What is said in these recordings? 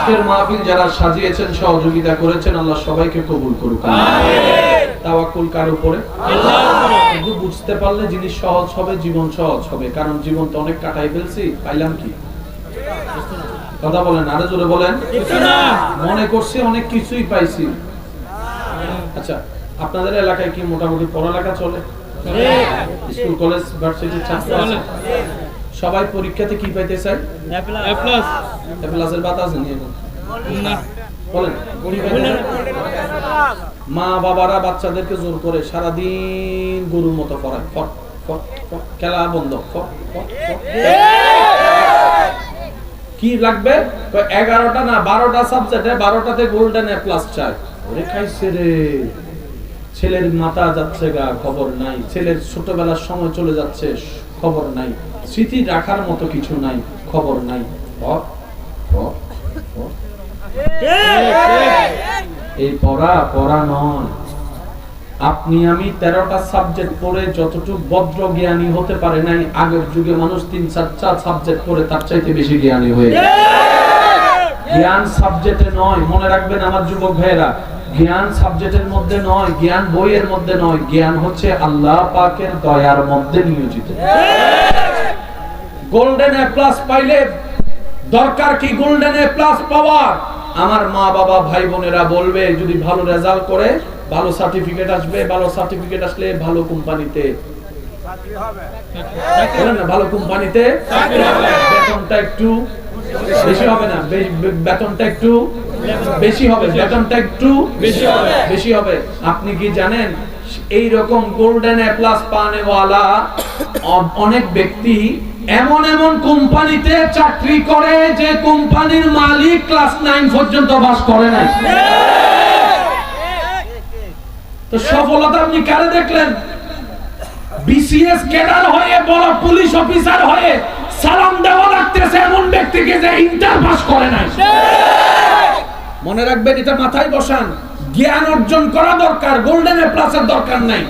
আজকের মাহফিল যারা সাজিয়েছেন সহযোগিতা করেছেন আল্লাহ সবাইকে কবুল করুক। তাওয়াক্কুল কার উপরে? কিন্তু বুঝতে পারলে জিনিস সহজ হবে জীবন সহজ হবে। কারণ জীবন তো অনেক কাটাই ফেলছি পাইলাম কি? কথা বলেন আরও জোরে বলেন। মনে করছি অনেক কিছুই পাইছি। আচ্ছা আপনাদের এলাকায় কি মোটামুটি পড়ালেখা চলে? স্কুল কলেজ ভার্সিটির ছাত্র আছে? সবাই পরীক্ষাতে কি পাইতে চায়? প্লাসের বাতাস নিয়ে বলেন? মা বাবারা বাচ্চাদেরকে জোর করে সারাদিন গরুর মতো পড়ায়। ফট ফট খেলা বন্ধ ফট ফট ফট কি লাগবে? এগারোটা না বারোটা সাবজেক্টে বারোটাতে গোল্ডেন এ প্লাস চাই ওরে খাইছে রে। ছেলের মাথা যাচ্ছে গা খবর নাই। ছেলের ছোটবেলার সময় চলে যাচ্ছে খবর নাই। স্মৃতি রাখার মতো কিছু নাই, খবর নাই। এই পড়া পড়া নয়। আপনি আমি তেরোটা সাবজেক্ট পড়ে যতটুকু ভদ্র জ্ঞানী হতে পারে নাই, আগের যুগে মানুষ তিন চারটা সাবজেক্ট পড়ে তার চাইতে বেশি জ্ঞানী হয়ে জ্ঞান সাবজেক্টে নয়, মনে রাখবেন আমার যুবক ভাইয়েরা, জ্ঞান সাবজেক্টের মধ্যে নয়, জ্ঞান বইয়ের মধ্যে নয়, জ্ঞান হচ্ছে আল্লাহ পাকের দয়ার মধ্যে নিয়োজিত। গোল্ডেন এ প্লাস পাইলে দরকার কি গোল্ডেন এ প্লাস পাওয়ার? আমার মা বাবা ভাই বোনেরা বলবে যদি ভালো রেজাল্ট করে ভালো সার্টিফিকেট আসবে ভালো সার্টিফিকেট আসলে ভালো কোম্পানিতে। ভালো কোম্পানিতে বেতনটা একটু বেশি হবে না বেতনটা একটু বেশি হবে বেতনটা একটু বেশি হবে। বেশি হবে। আপনি কি জানেন এই রকম গোল্ডেন এ প্লাস পানেওয়ালা অনেক ব্যক্তি এমন এমন কোম্পানিতে চাকরি করে যে কোম্পানির মালিক ক্লাস নাইন পর্যন্ত বাস করে নাই। তো সফলতা আপনি কারে দেখলেন? বিসিএস ক্যাডার হয়ে বড় পুলিশ অফিসার হয়ে সালাম দেওয়া লাগতেছে এমন ব্যক্তিকে যে ইন্টার পাস করে নাই। মনে রাখবেন এটা মাথায় বসান। জ্ঞান অর্জন করা দরকার গোল্ডেন এ প্লাসের দরকার নাই।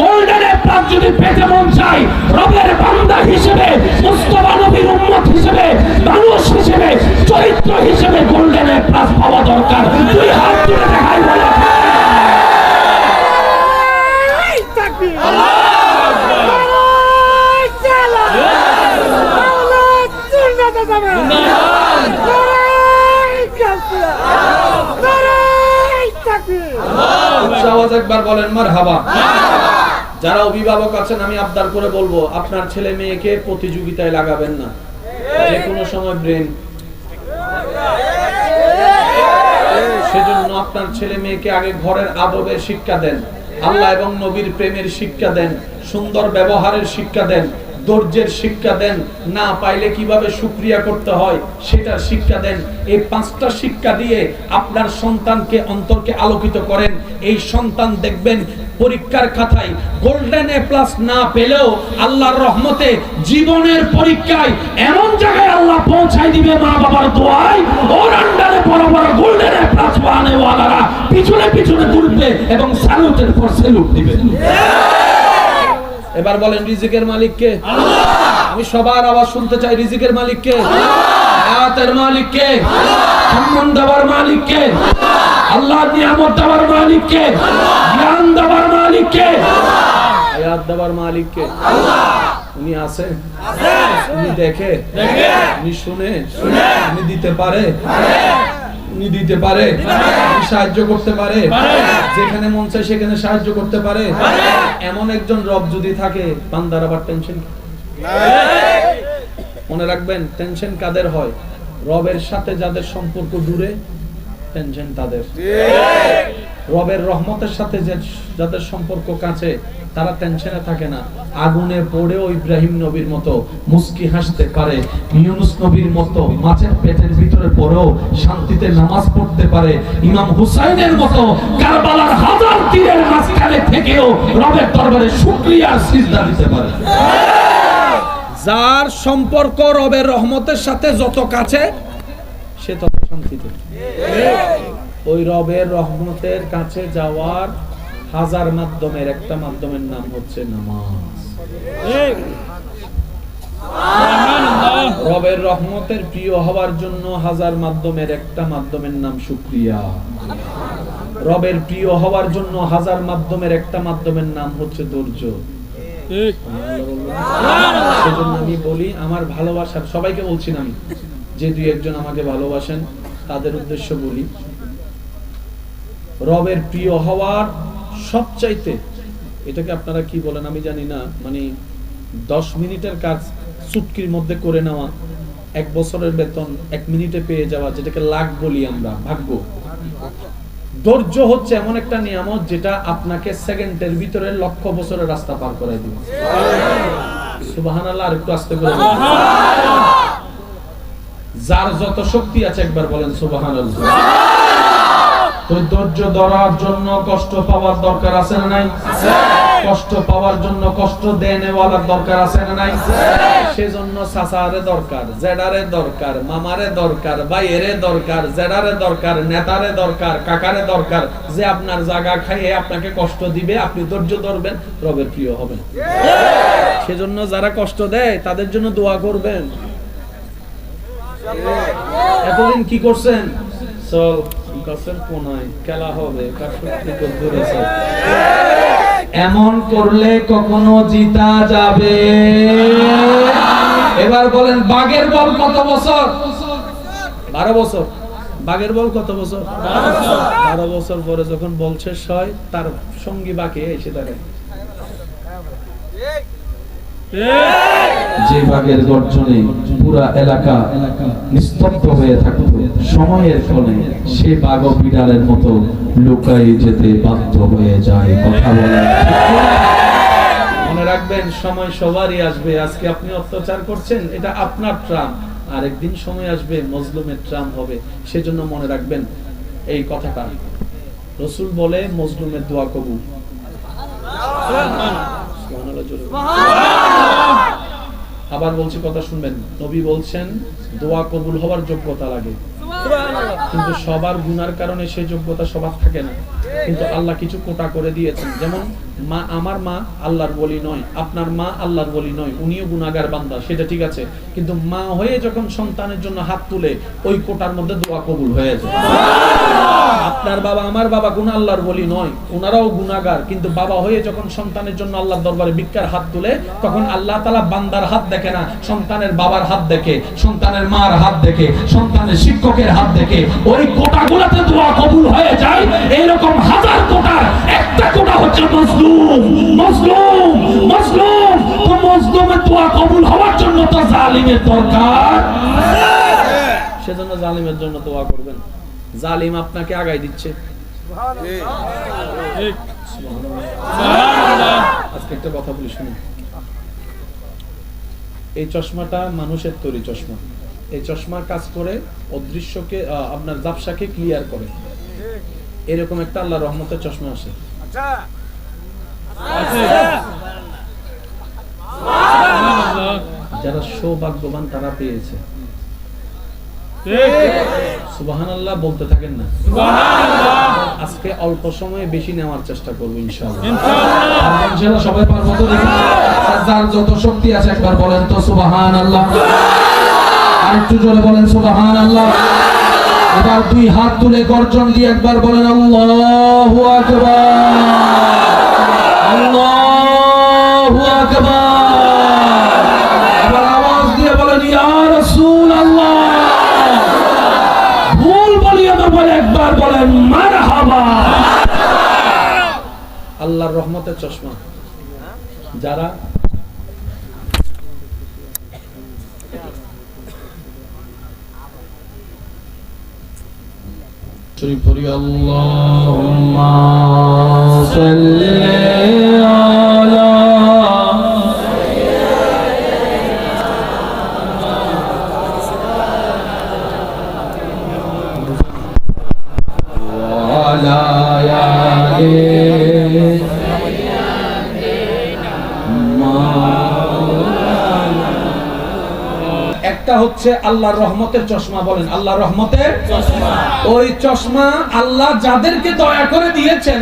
গোল্ডেন এ প্লাস যদি পেতে মন চাই রবের বান্দা হিসেবে মুস্তাফা নবীর উম্মত হিসেবে মানুষ হিসেবে চরিত্র হিসেবে গোল্ডেন এ প্লাস পাওয়া দরকার। দুই হাত তুলে দেখাই বলে আওয়াজ একবার বলেন মারহাবা। যারা অভিভাবক আছেন আমি আবদার করে বলব আপনার ছেলে মেয়েকে প্রতিযোগিতায় লাগাবেন না। যে কোনো সময় ব্রেন। সেজন্য আপনার ছেলে মেয়েকে আগে ঘরের আদবের শিক্ষা দেন। আল্লাহ এবং নবীর প্রেমের শিক্ষা দেন সুন্দর ব্যবহারের শিক্ষা দেন। ধৈর্যের শিক্ষা দেন। না পাইলে কীভাবে শুক্রিয়া করতে হয়, সেটার শিক্ষা দেন। এই পাঁচটা শিক্ষা দিয়ে আপনার সন্তানকে অন্তরকে আলোকিত করেন। এই সন্তান দেখবেন পরীক্ষার খাতায় গোল্ডেন এ প্লাস না পেলেও আল্লাহর রহমতে জীবনের পরীক্ষায় এমন জায়গায় আল্লাহ পৌঁছায় দিবে মা বাবার দোয়ায়। ওর আন্ডারে বড় বড় গোল্ডেন এ প্লাস ওয়ানেওয়ালারা পিছনে পিছনে ঘুরবে এবং স্যালুটের পর স্যালুট দিবে। এবার বলেন রিজিকের মালিক কে আমি সবার আওয়াজ শুনতে চাই রিজিকের মালিক কে হায়াতের মালিক কে সম্মান দেওয়ার মালিক কে আল্লাহ নিয়ামত দেওয়ার মালিক কে জ্ঞান দেওয়ার মালিক কে হায়াত দেওয়ার মালিক কে উনি আছে উনি দেখে। উনি শুনে। উনি দিতে পারে। উনি দিতে পারে সাহায্য করতে পারে যেখানে মন চায় সেখানে সাহায্য করতে পারে। এমন একজন রব যদি থাকে বান্দার আবার টেনশন মনে রাখবেন টেনশন কাদের হয়? রবের সাথে যাদের সম্পর্ক দূরে টেনশন তাদের। রবের রহমতের সাথে যাদের সম্পর্ক কাছে তারা টেনশনে থাকে না। আগুনে পড়েও ইব্রাহিম নবীর মতো মুস্কি হাসতে পারে, ইউনুস নবীর মতো মাছের পেটের ভিতরে পড়েও শান্তিতে নামাজ পড়তে পারে, ইমাম হুসাইনের মতো কারবালার হাজার তীরের মাঝখানে থেকেও রবের দরবারে শুকরিয়া সিজদা দিতে পারে। যার সম্পর্ক রবের রহমতের সাথে যত কাছে, সে তত শান্তিতে। ওই রবের রহমতের কাছে যাওয়ার হাজার মাধ্যমের একটা মাধ্যমের নাম হচ্ছে নামাজ। রবের রহমতের প্রিয় হওয়ার জন্য হাজার মাধ্যমের একটা মাধ্যমের নাম শুক্রিয়া। রবের প্রিয় হওয়ার জন্য হাজার মাধ্যমের একটা মাধ্যমের নাম হচ্ছে ধৈর্য। সেজন্য আমি বলি আমার ভালোবাসার সবাইকে বলছি না আমি যে দুই একজন আমাকে ভালোবাসেন তাদের উদ্দেশ্য বলি রবের প্রিয় হওয়ার সবচাইতে এটাকে আপনারা কি বলেন আমি জানি না মানে দশ মিনিটের কাজ চুটকির মধ্যে করে নেওয়া এক বছরের বেতন এক মিনিটে পেয়ে যাওয়া যেটাকে লাখ বলি আমরা ভাগ্য। ধৈর্য হচ্ছে এমন একটা নিয়ামত যেটা আপনাকে সেকেন্ডের ভিতরে লক্ষ বছরের রাস্তা পার করে দিবে। সুবহানাল্লাহ আর একটু আস্তে করে যার যত শক্তি আছে একবার বলেন সুবহানাল্লাহ। তো ধৈর্য ধরার জন্য কষ্ট পাওয়ার দরকার আছে না নাই? কষ্ট পাওয়ার জন্য কষ্ট দেনেওয়ালার দরকার আছে না নাই? সেজন্য সাসারে দরকার জেডারে দরকার মামারে দরকার ভাইয়েরে দরকার জেডারে দরকার নেতারে দরকার কাকারে দরকার যে আপনার জায়গা খাইয়ে আপনাকে কষ্ট দিবে আপনি ধৈর্য ধরবেন রবের প্রিয় হবেন। সেজন্য যারা কষ্ট দেয় তাদের জন্য দোয়া করবেন। এতদিন কি করছেন? চল। গাছের কোনায় খেলা হবে? এমন করলে কখনো জিতা যাবে। এবার বলেন, বাঘের বল কত বছর? বারো বছর। বাঘের বল কত বছর? বারো বছর। পরে যখন বল শেষ হয়, তার সঙ্গী বাকি এসে দাঁড়ায়। যে বাঘের গর্জনে পুরা এলাকা নিস্তব্ধ হয়ে থাকত। সময়ের ফলে সে বাঘ বিড়ালের মতো লুকাই যেতে বাধ্য হয়ে যায় কথা বলে মনে রাখবেন, সময় সবারই আসবে। আজকে আপনি অত্যাচার করছেন, এটা আপনার ট্রাম আর একদিন সময় আসবে, মজলুমের ট্রাম হবে। সেজন্য মনে রাখবেন, এই কথাটা। রসুল বলে, মজলুমের দোয়া কবুল। আবার বলছি কথা শুনবেন। নবী বলছেন দোয়া কবুল হওয়ার যোগ্যতা লাগে। কিন্তু সবার গুনার কারণে সেই যোগ্যতা সবার থাকে না। কিন্তু আল্লাহ কিছু কোটা করে দিয়েছেন। যেমন, মা আমার মা আল্লাহর বলি নয়, আপনার মা আল্লাহর বলি নয়, উনিও গুনাগার বান্দা, সেটা ঠিক আছে। কিন্তু মা হয়ে যখন সন্তানের জন্য হাত তুলে, ওই কোটার মধ্যে দোয়া কবুল হয়ে যায়। আপনার বাবা আমার বাবা গুনা আল্লাহর বলি নয়, ওনারাও গুনাগার কিন্তু বাবা হয়ে যখন সন্তানের জন্য আল্লাহর দরবারে ভিক্ষার হাত তুলে, তখন আল্লাহ তালা বান্দার হাত দেখে না, সন্তানের বাবার হাত দেখে, সন্তানের মার হাত দেখে, সন্তানের শিক্ষকের হাত দেখে, ওই কোটাগুলোতে দোয়া কবুল হয়ে যায়, এইরকম হাজার কোটার একটা কোটা হচ্ছে মজলুম। মজলুম মজলুম। তো মজলুমের দোয়া কবুল হওয়ার জন্য তো জালিমের দরকার। সেজন্য জালিমের জন্য দোয়া করবেন। জালিম আপনাকে আগাই দিচ্ছে। আজকে একটা কথা বলি, শুনুন। এই চশমাটা মানুষের তৈরি চশমা। এই চশমার কাজ করে অদৃশ্যকে আপনার জাপসাকে ক্লিয়ার করে। এরকম একটা আল্লাহ রহমতের চশমা আসে। যারা সৌভাগ্যবান তারা পেয়েছে। সুবহানাল্লাহ বলতে থাকেন না। আজকে অল্প সময়ে বেশি নেওয়ার চেষ্টা করব ইনশাআল্লাহ। সবাই পারব তো যার যত শক্তি আছে একবার বলেন তো সুবহানাল্লাহ। আর একটু জোরে বলেন সুবহানাল্লাহ। এবার দুই হাত তুলে গর্জন দিয়ে একবার বলেন, আল্লাহু এবার আওয়াজ দিয়ে বলেন ভুল বলে একবার বলেন চশমা। যারা শরীফ পড়ি আল্লাহুম্মা সাল্লি হচ্ছে আল্লাহর রহমতের চশমা বলেন আল্লাহর রহমতের ওই চশমা আল্লাহ যাদেরকে দয়া করে দিয়েছেন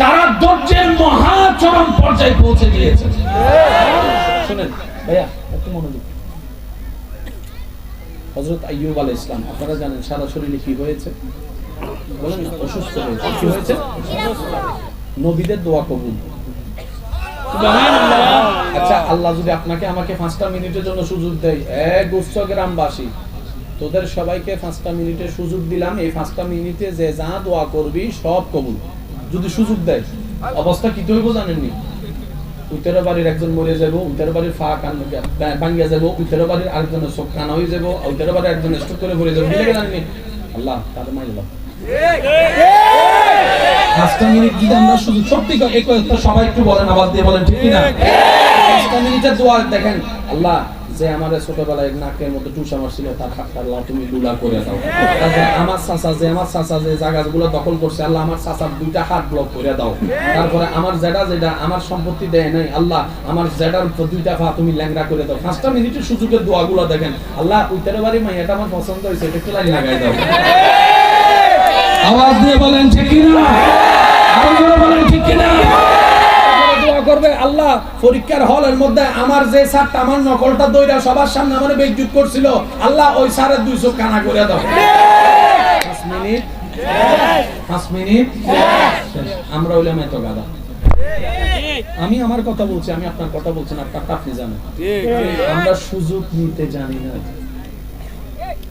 তারা ধৈর্যের মহাচরম পর্যায়ে পৌঁছে গিয়েছেন শুনেন ভাইয়া একটু মনোযোগ। হযরত আইয়ুব আলাইহিস সালাম আপনারা জানেন সারা শরীরে কি হয়েছে? বলেন না, অসুস্থ হয়েছে। কি হয়েছে? নবীদের দোয়া কবুল। আচ্ছা আল্লাহ যদি আপনাকে আমাকে পাঁচটা মিনিটের জন্য সুযোগ দেয় এক উচ্চ গ্রামবাসী তোদের সবাইকে পাঁচটা মিনিটের সুযোগ দিলাম এই পাঁচটা মিনিটে যে যা দোয়া করবি সব কবুল। যদি সুযোগ দেয় অবস্থা কি তৈব জানেননি? উত্তর বাড়ির একজন মরে যাব উত্তর বাড়ির ফা কান ভাঙ্গিয়া যাব উত্তর বাড়ির আরেকজনের চোখ কানা হয়ে যাব উত্তর বাড়ির একজন স্ট্রোক করে মরে যাব বুঝলে জানেননি? আল্লাহ তাদের মাইল পাঁচটা মিনিট যদি আমরা শুধু সত্যি সবাই একটু বলেন আওয়াজ দিয়ে বলেন ঠিক না মিনিটের দোয়া দেখেন। আল্লাহ, যে আমার ছোটবেলায় নাকের মধ্যে তার আল্লাহ তুমি করে দাও। আমার চাচা যে, আমার যে দখল করছে, আল্লাহ আমার দুইটা হাত ব্লক করে দাও। তারপরে আমার জেডা যেটা আমার সম্পত্তি দেয় নাই, আল্লাহ আমার জেডার দুইটা পা তুমি ল্যাংরা করে দাও। পাঁচটা মিনিটের সুযোগের দোয়াগুলো দেখেন। আল্লাহ উত্তরে বাড়ি মাই এটা আমার পছন্দ হয়েছে, এটা একটু লাগাই দাও। আওয়াজ দিয়ে বলেন, ঠিক কিনা? আরও বলেন, ঠিক কিনা? করবে আল্লাহ পরীক্ষার হলের মধ্যে আমার যে স্যারটা আমার নকলটা দইরা সবার সামনে আমার বেজ্জুত করছিল আল্লাহ ওই স্যারের দুই চোখ কানা করে দাও। পাঁচ মিনিট। পাঁচ মিনিট। আমরা হইলাম এত গাদা আমি আমার কথা বলছি আমি আপনার কথা বলছি না আপনারটা আপনি জানেন। আমরা সুযোগ নিতে জানি না।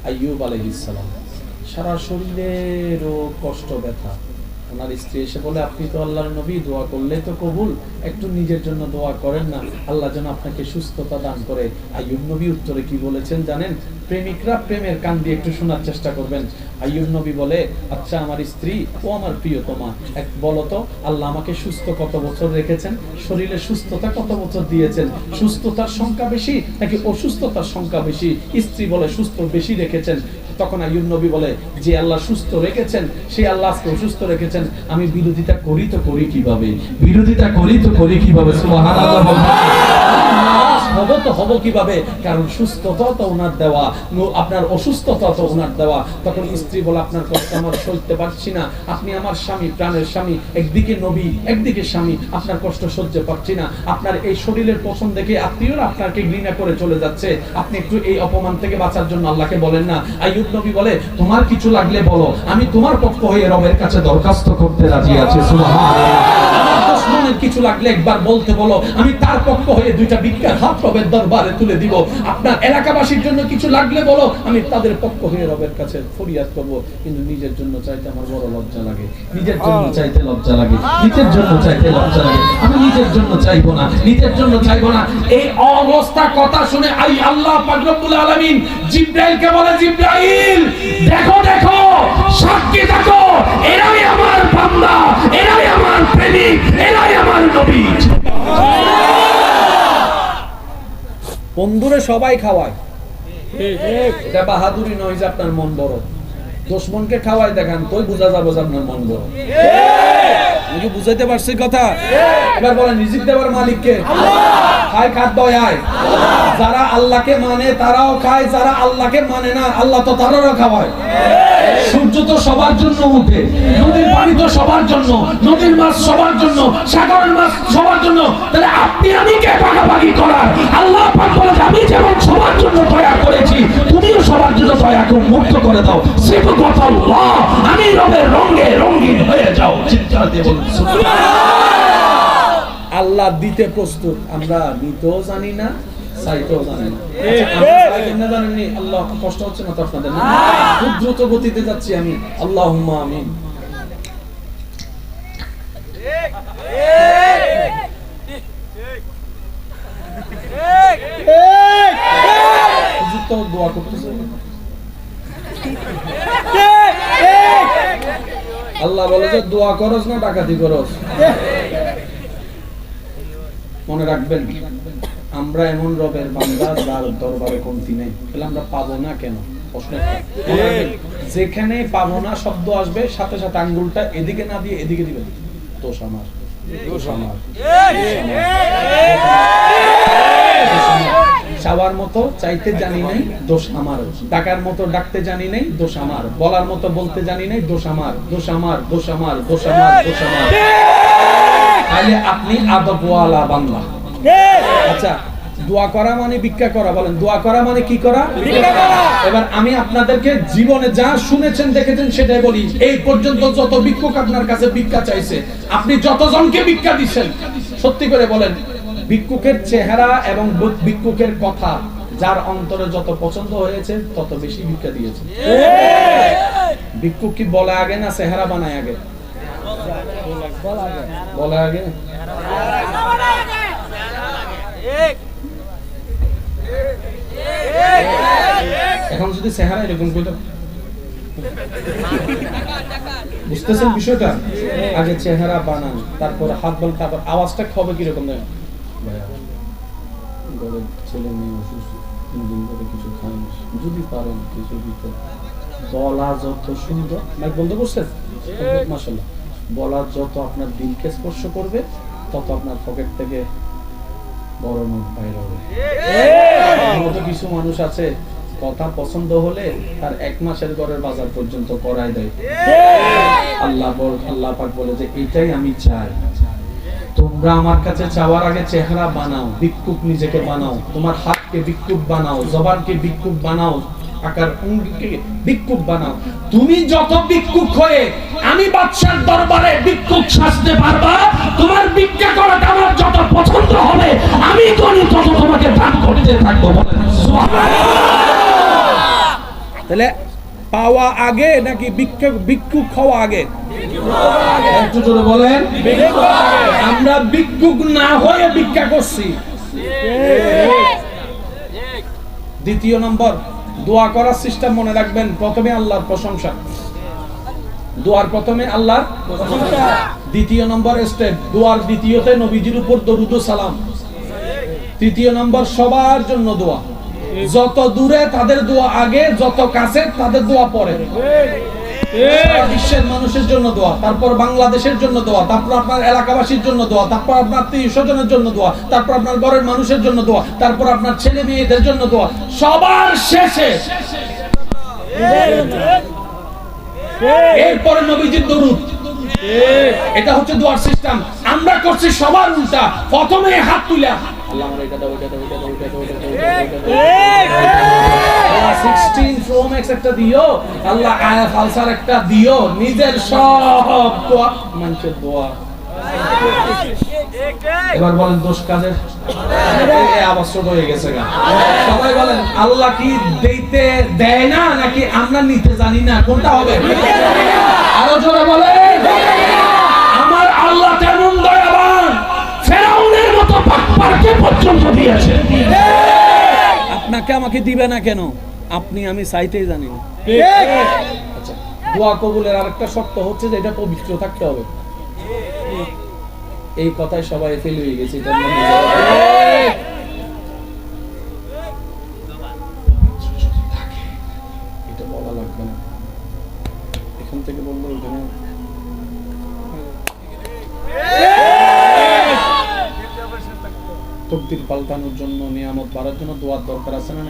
আইয়ুব আলাইহিস সালাম সারা শরীরেরও কষ্ট ব্যথা। ওনার স্ত্রী এসে বলে, আপনি তো আল্লাহর নবী, দোয়া করলে তো কবুল। একটু নিজের জন্য দোয়া করেন না। আল্লাহ যেন আপনাকে সুস্থতা দান করে। আইয়ুব নবী উত্তরে কি বলেছেন জানেন? প্রেমিকরা প্রেমের কান দিয়ে একটু শোনার চেষ্টা করবেন। আইয়ুব নবী বলে আচ্ছা আমার স্ত্রী, ও আমার প্রিয়তমা, এক বলতো আল্লাহ আমাকে সুস্থ কত বছর রেখেছেন? শরীরে সুস্থতা কত বছর দিয়েছেন? সুস্থতার সংখ্যা বেশি নাকি অসুস্থতার সংখ্যা বেশি? স্ত্রী বলে, সুস্থ বেশি রেখেছেন। তখন আইয়ুব নবী বলে, যে আল্লাহ সুস্থ রেখেছেন, সে আল্লাহ আজকে অসুস্থ রেখেছেন। আমি বিরোধিতা করি তো করি কীভাবে? বিরোধিতা করি তো করি কীভাবে? সুবহানাল্লাহ হব তো হব কীভাবে? কারণ সুস্থতা তো ওনার দেওয়া। আপনার অসুস্থতা তো ওনার দেওয়া। তখন স্ত্রী বলে, আপনার কষ্ট আমার সইতে পারছি না। আপনি আমার স্বামী, প্রাণের স্বামী, একদিকে নবী, একদিকে স্বামী। আপনার কষ্ট সহ্য পাচ্ছি না। আপনার এই শরীরের পছন্দ দেখে আত্মীয়রা আপনাকে ঘৃণা করে চলে যাচ্ছে। আপনি একটু এই অপমান থেকে বাঁচার জন্য আল্লাহকে বলেন না। আইয়ুব নবী বলে, তোমার কিছু লাগলে বলো। আমি তোমার পক্ষ হয়ে রবের কাছে দরখাস্ত করতে রাজি আছি। সুবহানাল্লাহ। আমার কিছু লাগলে একবার বলতে বলো। আমি তার পক্ষ হয়ে দুইটা ভিক্ষার হাত রবের দরবারে তুলে দিব। আপনার এলাকাবাসীর জন্য কিছু লাগলে বলো। আমি তাদের পক্ষ হয়ে রবের কাছে ফরিয়াদ করব। কিন্তু নিজের জন্য চাইতে আমার বড় লজ্জা লাগে। নিজের জন্য চাইতে লজ্জা লাগে। নিজের জন্য চাইতে লজ্জা লাগে। আমি নিজের জন্য চাইব না। নিজের জন্য চাইব না। এই অবস্থা কথা শুনে আই আল্লাহ পাক রব্বুল আলামিন জিব্রাইলকে বলে, জিব্রাইল, দেখো দেখো, সাক্ষী থাকো। এরাই আমার বান্দা। এরাই আমার প্রেমিক। এরাই বন্ধুরে সবাই খাওয়ায়। এটা বাহাদুরি নয় যে আপনার মন বড়। দুশ্মনকে খাওয়াই দেখান, তোই বোঝা যাবে আপনার মন বড়। বুঝাইতে পারছি কথা? এবার বলেন দেওয়ার মালিককে। খায় খাদ্য আয় যারা আল্লাহকে মানে তারাও খায়, যারা আল্লাহকে মানে না, আল্লাহ তো তারাও খাওয়ায়। সূর্য তো সবার জন্য উঠে, নদীর পানি তো সবার জন্য, নদীর মাছ সবার জন্য, সাগরের মাছ সবার জন্য। তাহলে আপনি আমি কে ভাগাভাগি করার? আল্লাহ পাক বলে আমি যেমন সবার জন্য দয়া করেছি, তুমিও সবার জন্য দয়া করে, মুক্ত করে দাও। সেবু কথা আল্লাহ, আমি রবের রঙে রঙিন হয়ে যাও। চিৎকার দিয়ে বলুন আল্লাহ দিতে প্রস্তুত, আমরা নিতেও জানি না। না আচ্ছা, না? আল্লাহ কষ্ট হচ্ছে না তো আপনাদের? না? খুব দ্রুত গতিতে যাচ্ছি আমি। আল্লাহ আমিন। হুজুর তো দোয়া করতেছে। আল্লাহ বলে যে দোয়া করস না ডাকাতি করস। মনে রাখবেন আমরা এমন রবের বান্দা যার দরবারে কমতি নেই। তাহলে আমরা পাবো না কেন? যেখানে পাবো না, শব্দ আসবে, সাথে সাথে আঙ্গুলটা এদিকে না দিয়ে এদিকে দিবেন দোষ আমার। আমার। চাওয়ার মতো চাইতে জানি নাই, দোষ আমার। ডাকার মতো ডাকতে জানি নাই, দোষ আমার। বলার মতো বলতে জানি নাই, দোষ আমার। দোষ আমার দোষ আমার দোষ আমার দোষ আমার। তাহলে আপনি আদবওয়ালা বাংলা আচ্ছা দোয়া করা মানে ভিক্ষা করা বলেন দোয়া করা মানে কি করা? এবার আমি আপনাদেরকে জীবনে যা শুনেছেন দেখেছেন সেটাই বলি এই পর্যন্ত যত ভিক্ষুক আপনার কাছে ভিক্ষা চাইছে আপনি যতজনকে ভিক্ষা দিচ্ছেন সত্যি করে বলেন ভিক্ষুকের চেহারা এবং ভিক্ষুকের কথা যার অন্তরে যত পছন্দ হয়েছে তত বেশি ভিক্ষা দিয়েছে। ভিক্ষুক কি বলে আগে না চেহারা বানায় আগে। বলে আগে। এখন যদি চেহারা এরকম করতে বুঝতেছেন বিষয়টা? আগে চেহারা বানান তারপর হাত বল তারপর আওয়াজটা হবে কীরকম দেখেন ঘরের ছেলে মেয়ে অসুস্থ তিন দিন ধরে কিছু খায়নি যদি পারেন কিছু দিতে। বলা যত সুন্দর। মাইক বন্ধ করছেন? মাসাল্লাহ বলা যত আপনার দিলকে স্পর্শ করবে তত আপনার পকেট থেকে বড় নোট বাইরে হবে। কিছু মানুষ আছে কথা পছন্দ হলে তার এক মাসের ঘরের বাজার পর্যন্ত করায় দেয়। আল্লাহ আল্লাহ পাক বলে যে, এটাই আমি চাই। তোমরা আমার কাছে চাওয়ার আগে চেহারা বানাও ভিক্ষুক নিজেকে বানাও। তোমার হাতকে ভিক্ষুক বানাও, জবানকে ভিক্ষুক বানাও, আকার অঙ্গিকে ভিক্ষুক বানাও। তুমি যত ভিক্ষুক হয়ে আমি বাদশার দরবারে ভিক্ষুক সাজতে পারবা, তোমার ভিক্ষা করাটা আমার যত পছন্দ হবে, আমি কোন তত তোমাকে দান করতে থাকব বলেন তাহলে পাওয়া আগে নাকি ভিক্ষা ভিক্ষুক হওয়া আগে? বলেন। আমরা ভিক্ষুক না হয়ে ভিক্ষা করছি। দ্বিতীয় নম্বর, দোয়া করার সিস্টেম মনে রাখবেন, প্রথমে আল্লাহর প্রশংসা। দোয়ার প্রথমে আল্লাহর দ্বিতীয় নম্বর স্টেপ দোয়ার দ্বিতীয়তে নবীজির উপর দরুদ সালাম। তৃতীয় নম্বর, সবার জন্য দোয়া। যত দূরে তাদের দোয়া আগে, যত কাছে তাদের দোয়া পরে। বিশ্বের মানুষের জন্য দোয়া, তারপর বাংলাদেশের জন্য দোয়া, তারপর আপনার এলাকাবাসীর জন্য দোয়া, তারপর আপনার আত্মীয় স্বজনের জন্য দোয়া, তারপর আপনার ঘরের মানুষের জন্য দোয়া, তারপর আপনার ছেলে মেয়েদের জন্য দোয়া। সবার শেষে এরপরে নবীজির দরুদ। এটা হচ্ছে দোয়ার সিস্টেম। আমরা করছি সবার উল্টা। প্রথমে হাত তুলে আল্লাহ আমার এটা দাও এটা দাও এটা দাও এটা দাও এটা দাও, এটা দাও, এটা দাও। 16 Pro Max একটা দিও আল্লাহ আয়া ফালসার একটা দিও নিজের সব দোয়া মানুষের দোয়া। এবার বলেন দোষ কাজের ছোট হয়ে গেছে সবাই বলেন আল্লাহ কি দিতে দেয় না নাকি আমরা নিতে জানি না? কোনটা হবে? আরও জোরে বলেন। মতো পর্যন্ত আপনাকে আমাকে দিবে না কেন? আপনি আমি চাইতেই জানি না। আচ্ছা দোয়া কবুলের আরেকটা শর্ত হচ্ছে যে এটা পবিত্র থাকতে হবে। এই কথায় সবাই ফেল হয়ে গেছে তকদির পাল্টানোর জন্য, নিয়ামত বাড়ার জন্য দোয়ার দরকার আছে না?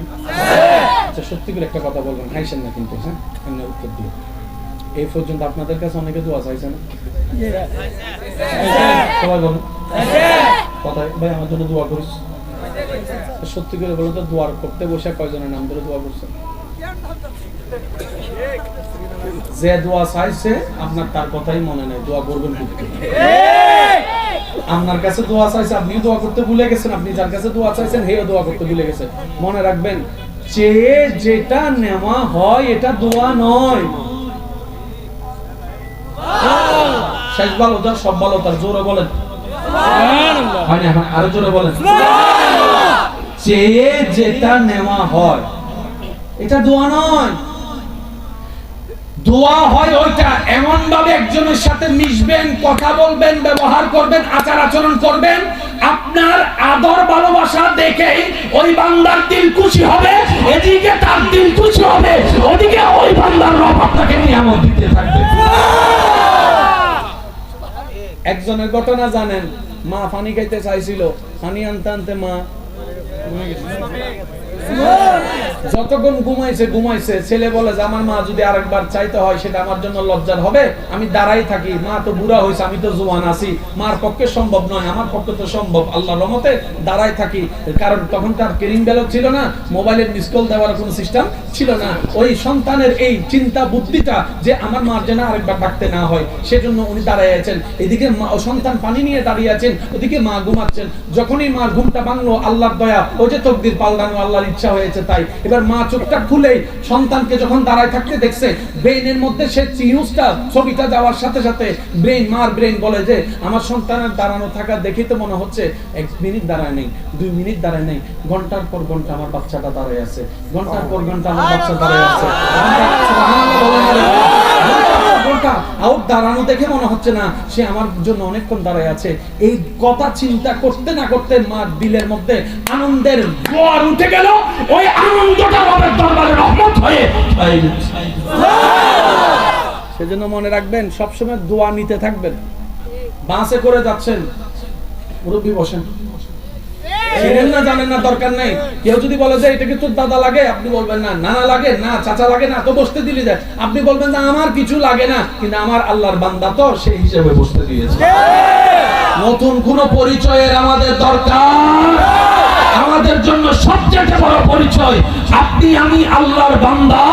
আচ্ছা সত্যি করে একটা কথা বলবেন হাইছেন না কিন্তু হ্যাঁ? এমনি উত্তর দিয়ে। এই পর্যন্ত আপনাদের কাছে অনেকে দোয়া চাইছে না? সবাই বলুন। কথা ভাই, আমার জন্য দোয়া করিস সত্যি করে বলুন তো, দোয়ার করতে বসে কয়জনের নাম ধরে দোয়া করছে যে দোয়া চাইছে, আপনার তার কথাই মনে নেই, দোয়া করবেন আপনার কাছে দোয়া চাইছে, আপনিও দোয়া করতে ভুলে গেছেন, আপনি যার কাছে দোয়া চাইছেন, হেও দোয়া করতে ভুলে গেছেন মনে রাখবেন চেয়ে যেটা নেওয়া হয়, এটা দোয়া নয়। শেষ ভালো তার সব ভালো তার জোরে বলেন। আরও জোরে বলেন। চেয়ে যেটা নেওয়া হয়, এটা দোয়া নয়। দোয়া হয় ওইটা। এমন ভাবে একজনের সাথে মিশবেন, কথা বলবেন, ব্যবহার করবেন, আচার আচরণ করবেন, আপনার আদর, ভালোবাসা দেখে ওই বান্দার দিল খুশি হবে, এদিকে তার দিল খুশি হবে, ওদিকে ওই বান্দার রব আপনাকে নিয়ামত দিতে থাকবে। একজনের ঘটনা জানেন, মা পানি খাইতে চাইছিল পানি আনতে আনতে মা যতক্ষণ ঘুমাইছে ঘুমাইছে, ছেলে বলে যে আমার মা যদি আরেকবার চাইতে হয়, সেটা আমার জন্য লজ্জার হবে। আমি দাঁড়াই থাকি, মা তো বুড়া হয়েছে আমি তো জোয়ান আছি। মার পক্ষে সম্ভব নয়, আমার পক্ষে তো সম্ভব। আল্লাহ রহমতে দাঁড়াই থাকি। কারণ তখন তার কেরিং ব্যালক ছিল না, মোবাইলের মিস কল দেওয়ার কোনো সিস্টেম ছিল না। ওই সন্তানের এই চিন্তা বুদ্ধিটা যে আমার মার যেন আরেকবার ডাকতে না হয়, সেজন্য উনি দাঁড়ায় আছেন। এদিকে মা- সন্তান পানি নিয়ে দাঁড়িয়ে আছেন, ওদিকে মা ঘুমাচ্ছেন। যখনই মার ঘুমটা ভাঙলো, আল্লাহর দয়া, ও যে তকদির পাল্টানো আল্লাহর ইচ্ছা হয়েছে তাই। এবার মা চোখটা খুলেই সন্তানকে যখন দাঁড়ায় থাকতে দেখছে ব্রেনের মধ্যে সে চিউজটা ছবিটা যাওয়ার সাথে সাথে ব্রেন মার ব্রেন বলে যে আমার সন্তানের দাঁড়ানো থাকা দেখে তো মনে হচ্ছে এক মিনিট দাঁড়ায় নেই দুই মিনিট দাঁড়ায় নেই ঘণ্টার পর ঘণ্টা আমার বাচ্চাটা দাঁড়ায় আছে ঘণ্টার পর ঘণ্টা আমার বাচ্চা দাঁড়ায় আছে। ঘণ্টা আউট দাঁড়ানো দেখে মনে হচ্ছে না। সে আমার জন্য অনেকক্ষণ দাঁড়ায় আছে। এই কথা চিন্তা করতে না করতে মার দিলের মধ্যে আনন্দের জোয়ার উঠে গেল। ওই আনন্দটা রবের দরবারে রহমত হয়ে সেজন্য মনে রাখবেন, সবসময় দোয়া নিতে থাকবেন। বাসে করে যাচ্ছেন। মুরব্বী বসেন। চিনেন না, জানেন না, দরকার নেই। কেউ যদি বলে যে, এটা কি তোর দাদা লাগে? আপনি বলবেন, না, নানা লাগে, না, চাচা লাগে, না, তো বসতে দিলি যায় আপনি বলবেন আমার কিছু লাগে না। কিন্তু আমার আল্লাহর বান্দা তো সেই হিসেবে বসতে দিয়েছে। নতুন কোন পরিচয়ের আমাদের দরকার। আমাদের জন্য সবচেয়ে বড় পরিচয়, আপনি, আমি, আল্লাহর বান্দা,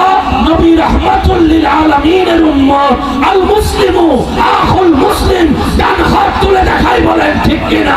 নবী রাহমাতুল্লিল আলামিনের উম্মত। আল মুসলিমু, আখুল মুসলিম, ডান হাত তুলে দেখাই বলেন ঠিক কিনা?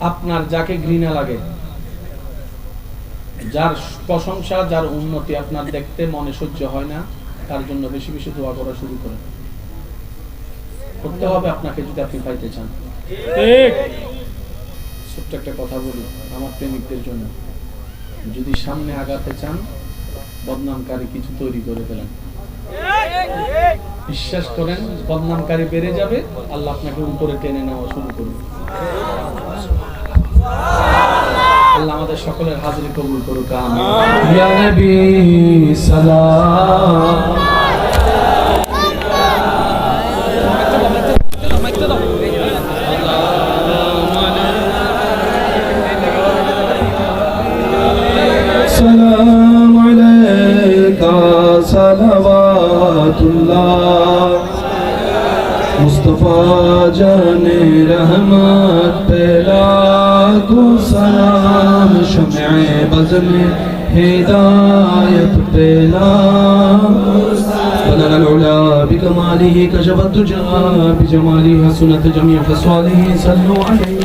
আপনার যাকে ঘৃণা লাগে যার প্রশংসা যার উন্নতি আপনার দেখতে মনে সহ্য হয় না তার জন্য বেশি বেশি দোয়া করা শুরু করেন। করতে হবে আপনাকে যদি আপনি পাইতে চান। ছোট্ট একটা কথা বলি আমার প্রেমিকদের জন্য। যদি সামনে আগাতে চান বদনামকারী কিছু তৈরি করে ফেলেন। বিশ্বাস করেন, বদনামকারী বেড়ে যাবে, আল্লাহ আপনাকে উপরে টেনে নেওয়া শুরু করবে আল্লাহ আমাদের সকলের হাজির কবুল করুক, আমিন। জানে রহমত পেলা কো সালাম শমে বজনে هداية بلا بلغ العلا بكماله كشف الدجى بجماله حسنة جميع خصاله صلوا عليه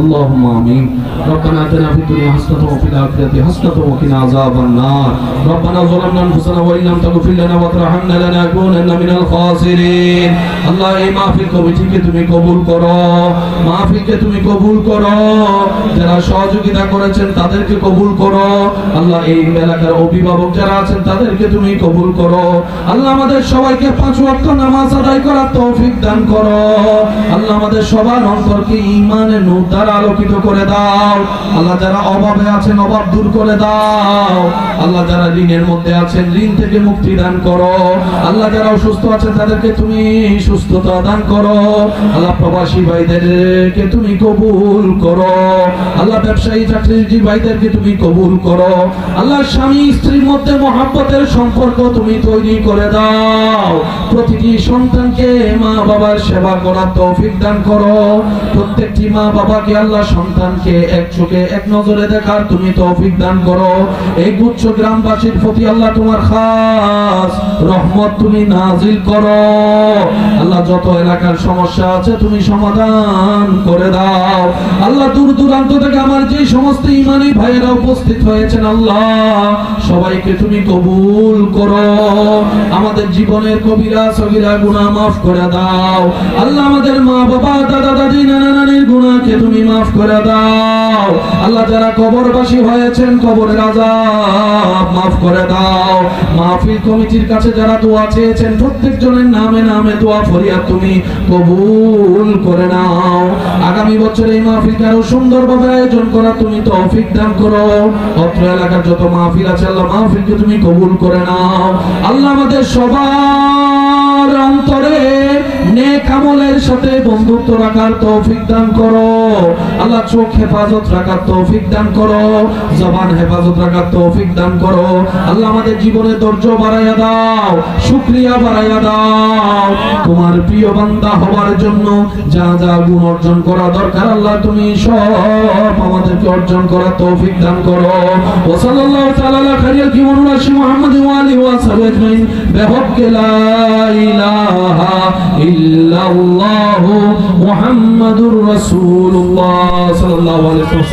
اللهم آمين ربنا اتنا في الدنيا حسنة وفي الآخرة حسنة وقنا عذاب النار ربنا ظلمنا أنفسنا وإن لم تغفر لنا وترحمنا لنكونن من الخاسرين আল্লাহ এই মাহফিল কমিটিকে তুমি কবুল করো মাহফিলকে তুমি কবুল করো যারা সহযোগিতা করেছেন তাদেরকে কবুল করো আল্লাহ এই এলাকার অভিভাবক যারা আছেন তাদেরকে তুমি কবুল করো আল্লাহ আমাদের সবাইকে পাঁচ ওয়াক্ত নামাজ আদায় করার তৌফিক দান করো আল্লাহ আমাদের সবার অন্তরকে ঈমানের নূর দ্বারা আলোকিত করে দাও। আল্লাহ যারা অভাবে আছেন, অভাব দূর করে দাও। আল্লাহ যারা ঋণের মধ্যে আছেন, ঋণ থেকে মুক্তি দান করো। আল্লাহ যারা অসুস্থ আছেন, তাদেরকে তুমি সুস্থতা দান করো। আল্লাহ প্রবাসী ভাইদেরকে তুমি কবুল করো। আল্লাহ ব্যবসায়ী, চাকরিজীবী ভাইদেরকে তুমি কবুল করো। আল্লাহ স্বামী, স্ত্রীর মধ্যে মহাব্বতের সম্পর্ক তুমি তৈরি করে দাও। প্রতিটি সন্তানকে মা বাবার সেবা করার তৌফিক দান করো। প্রত্যেকটি মা বাবাকে আল্লাহ সন্তানকে এক চোখে এক নজরে দেখার তুমি তৌফিক দান করো। এই গুচ্ছ গ্রামবাসীর প্রতি আল্লাহ তোমার খাস রহমত তুমি নাজিল করো। আল্লাহ যত এলাকার সমস্যা আছে তুমি সমাধান করে দাও। আল্লাহ দূর দূরান্ত থেকে আমার যে সমস্ত ইমানি ভাইয়েরা উপস্থিত হয়েছেন আল্লাহ, সবাইকে তুমি কবুল করো। আমাদের জীবনের কবিরা সগিরা গুনাহ মাফ করে দাও। আল্লাহ আমাদের মা, বাবা, দাদা, দাদি, নানা, নানির গুনাহকে তুমি মাফ করে দাও। আল্লাহ যারা কবরবাসী হয়েছেন, কবরের আযাব মাফ করে দাও। মাহফিল কমিটির কাছে যারা দোয়া চেয়েছেন প্রত্যেক জনের নামে নামে দোয়া ফরিয়াদ তুমি কবুল করে নাও। আগামী বছর এই মাহফিলকে আরও সুন্দরভাবে আয়োজন করা তুমি তৌফিক দান করো। অত্র এলাকার যত মাহফিল আছে, আল্লাহ মাহফিলকে তুমি কবুল করে নাও। আল্লাহ আমাদের অন্তরে নেক আমলের সাথে বন্ধুত্ব রাখার তৌফিক দান করো। আল্লাহ চোখ হেফাজত রাখার তৌফিক দান করো, জবান হেফাজত রাখার তৌফিক দান করো। আল্লাহ আমাদের জীবনে ধৈর্য বাড়াইয়া দাও, শুকরিয়া বাড়াইয়া দাও। তোমার প্রিয় বান্দা হওয়ার জন্য যা যা গুণ অর্জন করা দরকার, আল্লাহ তুমি সব আমাদেরকে অর্জন করার তৌফিক দান করো। ও সাল্লাল্লাহু তাআলা আলা খাইরিল কিমন রাশি মুহাম্মদ ওয়া আলিহি ওয়া সাহবিহি আজমাইন। বিহাক্কি লা ইলাহা ইল্লাল্লাহু মুহাম্মাদুর রাসূলুল্লাহ আলাইহি ওয়াসাল্লাম।